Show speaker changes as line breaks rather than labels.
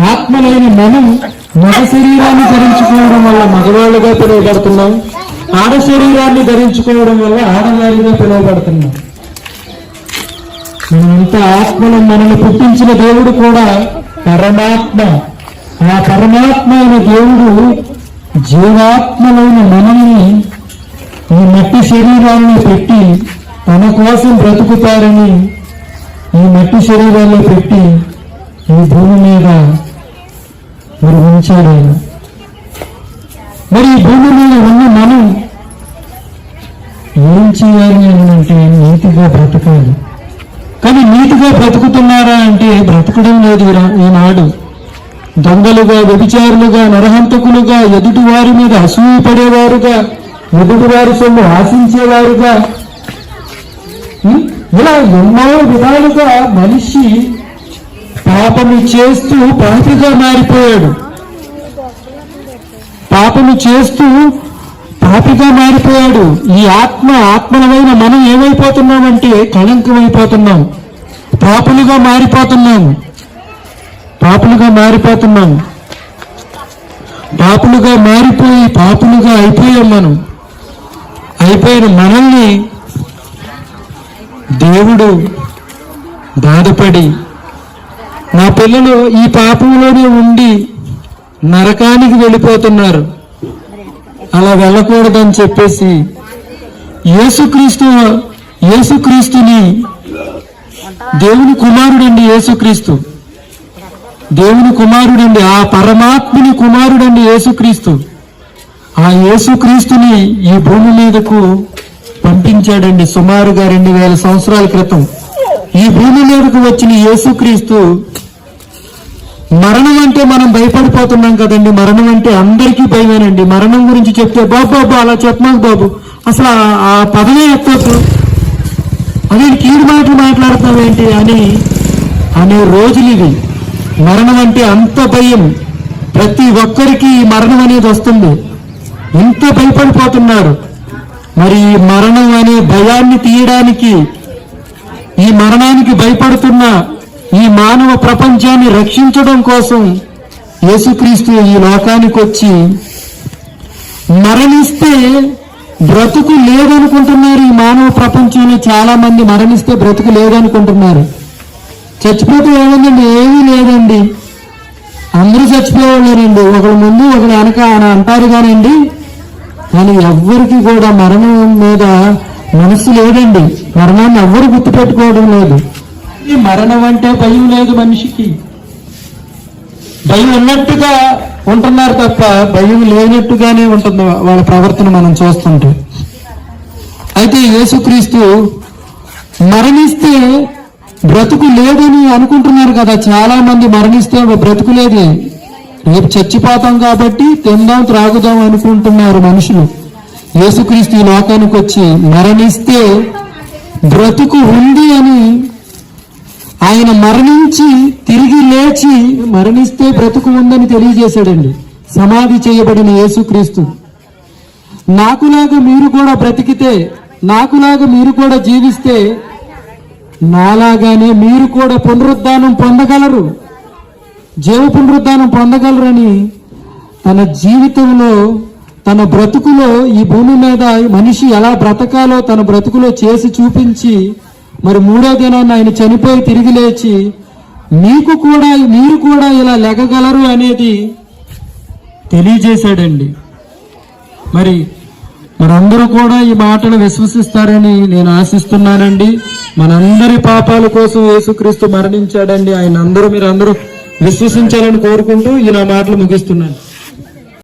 ఆత్మలైన మనం మగ శరీరాన్ని ధరించుకోవడం వల్ల మగవాళ్ళుగా పిలువబడుతున్నాం. ఆడ శరీరాన్ని ధరించుకోవడం వల్ల ఆడవాళ్ళుగా పిలువబడుతున్నాం. మనంతా ఆత్మను మనల్ని పుట్టించిన దేవుడు కూడా పరమాత్మ. ఆ పరమాత్మ అయిన దేవుడు జీవాత్మలైన మనల్ని ఈ మట్టి శరీరాన్ని పెట్టి తన కోసం బ్రతుకుతారని ఈ మట్టి శరీరాల్లో పెట్టి ఈ భూమి మీద మరి ఉంచాడు ఆయన మరి ఈ భూమి మీద ఉన్న మనం ఏం చేయాలి అని అంటే నీతిగా బ్రతకాలి. కానీ నీతిగా బ్రతుకుతున్నారా అంటే బ్రతకడం లేదు ఈనాడు. దొంగలుగా వ్యభిచారులుగా నరహంతకులుగా ఎదుటి వారి మీద అసూయ పడేవారుగా ఎదుటి వారి సొమ్ము ఆశించేవారుగా ఇలా ఎన్నో విధాలుగా మనిషి పాపము చేస్తూ పాపిగా మారిపోయాడు. పాపము చేస్తూ పాపిగా మారిపోయాడు. ఈ ఆత్మ ఆత్మలమైన మనం ఏమైపోతున్నామంటే కళంకమైపోతున్నాం పాపులుగా మారిపోతున్నాం. పాపులుగా మారిపోతున్నాం. పాపులుగా మారిపోయి పాపులుగా అయిపోయాం మనం. అయిపోయిన మనల్ని దేవుడు బాధపడి నా పిల్లలు ఈ పాపంలోనే ఉండి నరకానికి వెళ్ళిపోతున్నారు. అలా వెళ్ళకూడదని చెప్పేసి యేసుక్రీస్తు యేసుక్రీస్తుని దేవుని కుమారుడండి యేసుక్రీస్తు. దేవుని కుమారుడండి ఆ పరమాత్ముని కుమారుడండి యేసుక్రీస్తు. ఆ యేసుక్రీస్తుని ఈ భూమి మీదకు పంపించాడండి సుమారుగా రెండు వేల సంవత్సరాల క్రితం. ఈ భూమి మీదకు వచ్చిన యేసుక్రీస్తు మరణం అంటే మనం భయపడిపోతున్నాం కదండి. మరణం అంటే అందరికీ భయమేనండి. మరణం గురించి చెప్తే బాబు బాబు అలా చెప్పమాకు బాబు. అసలు ఆ- పదమే ఎత్తొద్దు. అదే కీడు మాటలు మాట్లాడుతున్నావేంటి అని అనే రోజులు ఇవి. మరణం అంటే అంత భయం. ప్రతి ఒక్కరికి ఈ మరణం అనేది వస్తుంది. ఇంత భయపడిపోతున్నారు. మరి ఈ మరణం అనే భయాన్ని తీయడానికి ఈ మరణానికి భయపడుతున్న ఈ మానవ ప్రపంచాన్ని రక్షించడం కోసం యేసుక్రీస్తు ఈ లోకానికి వచ్చి మరణిస్తే బ్రతుకు లేదనుకుంటున్నారు ఈ మానవ ప్రపంచంలో చాలా మంది మరణిస్తే బ్రతుకు లేదనుకుంటున్నారు. చచ్చిపోతే ఏముందండి? ఏమీ లేదండి. అందరూ చచ్చిపోవాలండి ఒకరి ముందు ఒకరు వెనక అని అంటారు కానండి. కానీ ఎవ్వరికి కూడా మరణం మీద మనసు లేదండి. మరణాన్ని ఎవ్వరు గుర్తుపెట్టుకోవడం లేదు. మరణం అంటే భయం లేదు మనిషికి. భయం ఉన్నట్టుగా ఉంటున్నారు తప్ప భయం లేనట్టుగానే ఉంటుంది వాళ్ళ ప్రవర్తన మనం చూస్తుంటే. అయితే యేసుక్రీస్తు మరణిస్తే బ్రతుకు లేదని అనుకుంటున్నారు కదా. చాలా మంది మరణిస్తే బ్రతుకు లేదు. రేపు చచ్చిపోతాం కాబట్టి తిందాం త్రాగుదాం అనుకుంటున్నారు మనుషులు. యేసుక్రీస్తు ఈ లోకానికి వచ్చి మరణిస్తే బ్రతుకు ఉంది అని ఆయన మరణించి తిరిగి లేచి మరణిస్తే బ్రతుకు ఉందని తెలియజేశాడండి. సమాధి చేయబడిన యేసుక్రీస్తు. నాకులాగా మీరు కూడా బ్రతికితే నాకులాగా మీరు కూడా జీవిస్తే నాలాగానే మీరు కూడా పునరుద్ధానం పొందగలరు. జీవ పునరుద్ధానం పొందగలరని తన జీవితంలో తన బ్రతుకులో ఈ భూమి మీద మనిషి ఎలా బ్రతకాలో తన బ్రతుకులో చేసి చూపించి మరి మూడో దినాన్ని ఆయన చనిపోయి తిరిగి లేచి మీకు కూడా మీరు కూడా ఇలా లెగగలరు అనేది తెలియజేశాడండి. మరి మనందరూ కూడా ఈ మాటలు విశ్వసిస్తారని నేను ఆశిస్తున్నానండి. మనందరి పాపాల కోసం యేసుక్రీస్తు మరణించాడండి. ఆయన అందరూ మీరు అందరూ విశ్వసించాలని కోరుకుంటూ ఈ నా మాటలు ముగిస్తున్నాను.